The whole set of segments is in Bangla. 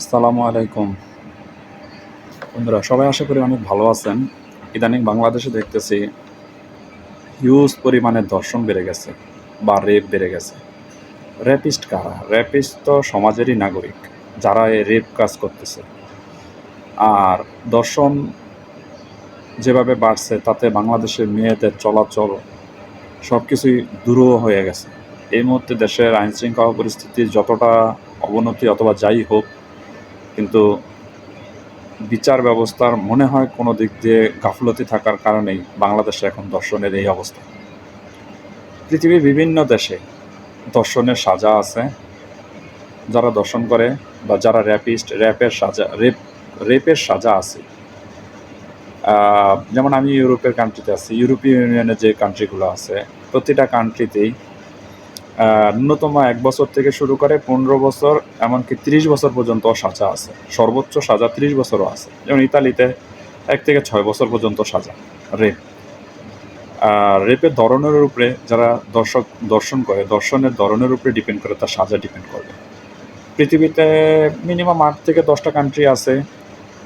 আসসালামু আলাইকুম। বন্ধুরা, সবাই আশা করি অনেক ভালো আছেন। ইদানিং বাংলাদেশে দেখতেছি হিউজ পরিমাণে দর্শন বেড়ে গেছে বা রেপ বেড়ে গেছে। র্যাপিস্ট কারা? র্যাপিস্ট তো সমাজেরই নাগরিক, যারা এই রেপ কাজ করতেছে। আর দর্শন যেভাবে বাড়ছে, তাতে বাংলাদেশের মেয়েদের চলাচল সব কিছুই দুরূহ হয়ে গেছে। এই মুহূর্তে দেশের আইন শৃঙ্খলা পরিস্থিতি যতটা অবনতি অথবা যাই হোক কিন্তু বিচার ব্যবস্থার মনে হয় কোনো দিক দিয়ে গাফলতি থাকার কারণেই বাংলাদেশে এখন দর্শনের এই অবস্থা। পৃথিবীর বিভিন্ন দেশে দর্শনের সাজা আছে। যারা দর্শন করে বা যারা র্যাপিস্ট, র্যাপের সাজা, রেপ, রেপের সাজা আছে। যেমন আমি ইউরোপের কান্ট্রিতে আছি, ইউরোপীয় ইউনিয়নের যে কান্ট্রিগুলো আছে, প্রতিটা কান্ট্রিতেই ন্যূনতম এক বছর থেকে শুরু করে পনেরো বছর, এমনকি তিরিশ বছর পর্যন্ত সাজা আছে। সর্বোচ্চ সাজা তিরিশ বছরও আছে। যেমন ইতালিতে এক থেকে ছয় বছর পর্যন্ত সাজা রেপ আর রেপের ধরনের উপরে যারা দর্শক দর্শন করে, দর্শনের ধরনের উপরে ডিপেন্ড করে, তার সাজা ডিপেন্ড করবে। পৃথিবীতে মিনিমাম আট থেকে দশটা কান্ট্রি আছে,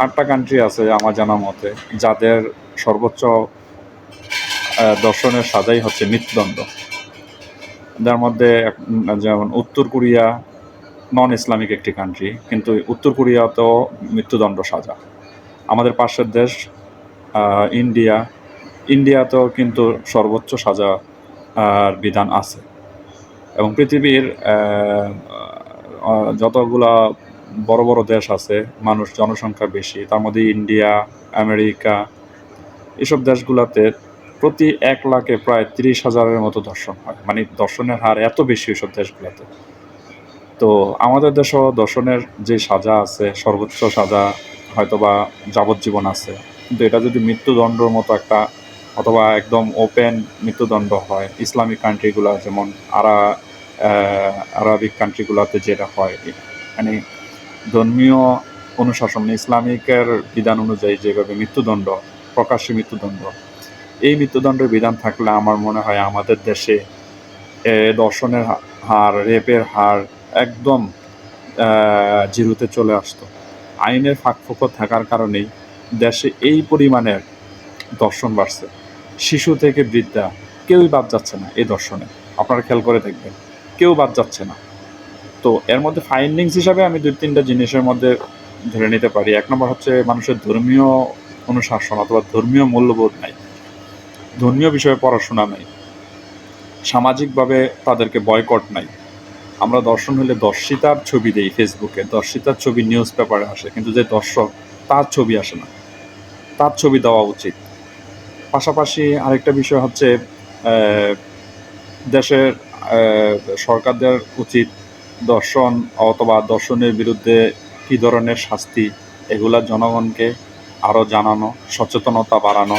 আটটা কান্ট্রি আছে আমার জানা মতে, যাদের সর্বোচ্চ দর্শনের সাজাই হচ্ছে মৃত্যুদণ্ড। যার মধ্যে যেমন উত্তর কোরিয়া নন ইসলামিক একটি কান্ট্রি কিন্তু উত্তর কোরিয়াতেও মৃত্যুদণ্ড সাজা। আমাদের পাশের দেশ ইন্ডিয়া, ইন্ডিয়াতেও কিন্তু সর্বোচ্চ সাজা আর বিধান আছে। এবং পৃথিবীর যতগুলা বড় বড় দেশ আছে, মানুষ জনসংখ্যা বেশি, তার মধ্যে ইন্ডিয়া, আমেরিকা, এসব দেশগুলোতে প্রতি এক লাখে প্রায় তিরিশ হাজারের মতো দর্শন হয়। মানে দর্শনের হার এত বেশি ওইসব দেশগুলোতে। তো আমাদের দেশেও দর্শনের যে সাজা আছে, সর্বোচ্চ সাজা হয়তোবা যাবজ্জীবন আছে। কিন্তু এটা যদি মৃত্যুদণ্ডর মতো একটা অথবা একদম ওপেন মৃত্যুদণ্ড হয়, ইসলামিক কান্ট্রিগুলো যেমন আরা আরবিক কান্ট্রিগুলোতে যেটা হয় মানে ধর্মীয় অনুশাসন, ইসলামিকের বিধান অনুযায়ী যেভাবে মৃত্যুদণ্ড, প্রকাশ্যে মৃত্যুদণ্ড এই মৃত্যুদণ্ডের বিধান থাকলে আমার মনে হয় আমাদের দেশে দর্শনের হার, রেপের হার একদম জিরোতে চলে আসতো। আইনের ফাঁকফোকর থাকার কারণেই দেশে এই পরিমাণের দর্শন বাড়ছে। শিশু থেকে বৃদ্ধা, কেউই বাদ যাচ্ছে না এই দর্শনে। আপনারা খেয়াল করে দেখবেন, কেউ বাদ যাচ্ছে না। তো এর মধ্যে ফাইন্ডিংস হিসাবে আমি দুই তিনটা জিনিসের মধ্যে ধরে নিতে পারি। এক নম্বর হচ্ছে মানুষের ধর্মীয় অনুশাসন অথবা ধর্মীয় মূল্যবোধ নাই। ধর্মীয় বিষয়ে পড়াশোনা নাই। সামাজিকভাবে তাদেরকে বয়কট নাই। আমরা দর্শন হলে দর্শিতার ছবি দেই ফেসবুকে দর্শিতার ছবি নিউজ পেপারে আসে, কিন্তু যে দর্শক, তার ছবি আসে না। তার ছবি দেওয়া উচিত। পাশাপাশি আরেকটা বিষয় হচ্ছে দেশের সরকারদের উচিত দর্শন অথবা দর্শনের বিরুদ্ধে কী ধরনের শাস্তি, এগুলা জনগণকে আরও জানানো, সচেতনতা বাড়ানো।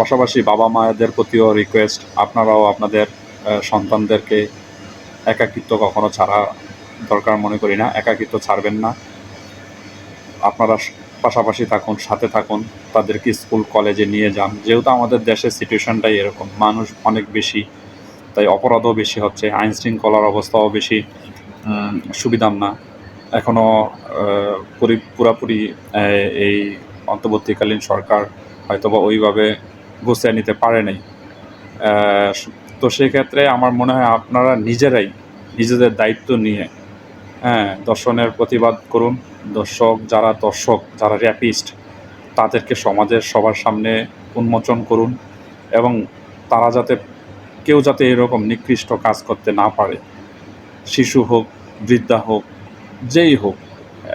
পাশাপাশি বাবা মায়েদের প্রতিও রিকোয়েস্ট আপনারাও আপনাদের সন্তানদেরকে একাকিত্ব কখনো ছাড়া দরকার মনে করি না, একাকিত্ব ছাড়বেন না। আপনারা পাশাপাশি থাকুন, সাথে থাকুন, তাদেরকে স্কুল, কলেজে নিয়ে যান। যেহেতু আমাদের দেশের সিচুয়েশনটাই এরকম, মানুষ অনেক বেশি, তাই অপরাধও বেশি হচ্ছে আইন শৃঙ্খলার অবস্থাও বেশি সুবিধার না। এখনও পুরাপুরি এই অন্তর্বর্তীকালীন সরকার হয়তোবা ওইভাবে গুছিয়ে নিতে পারে নাই। তো সেক্ষেত্রে আমার মনে হয় আপনারা নিজেরাই নিজেদের দায়িত্ব নিয়ে হ্যাঁ দর্শনের প্রতিবাদ করুন। দর্শক যারা দর্শক, যারা র্যাপিস্ট, তাদেরকে সমাজের সবার সামনে উন্মোচন করুন এবং তারা যাতে, কেউ যাতে এরকম নিকৃষ্ট কাজ করতে না পারে। শিশু হোক, বৃদ্ধা হোক, যেই হোক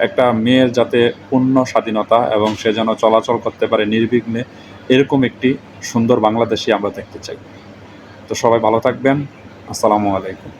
একটা মেয়ের যাতে পূর্ণ স্বাধীনতা এবং সে যেন চলাচল করতে পারে নির্বিঘ্নে, এরকম একটি সুন্দর বাংলাদেশই আমরা দেখতে চাই। তো সবাই ভালো থাকবেন। আসসালামু আলাইকুম।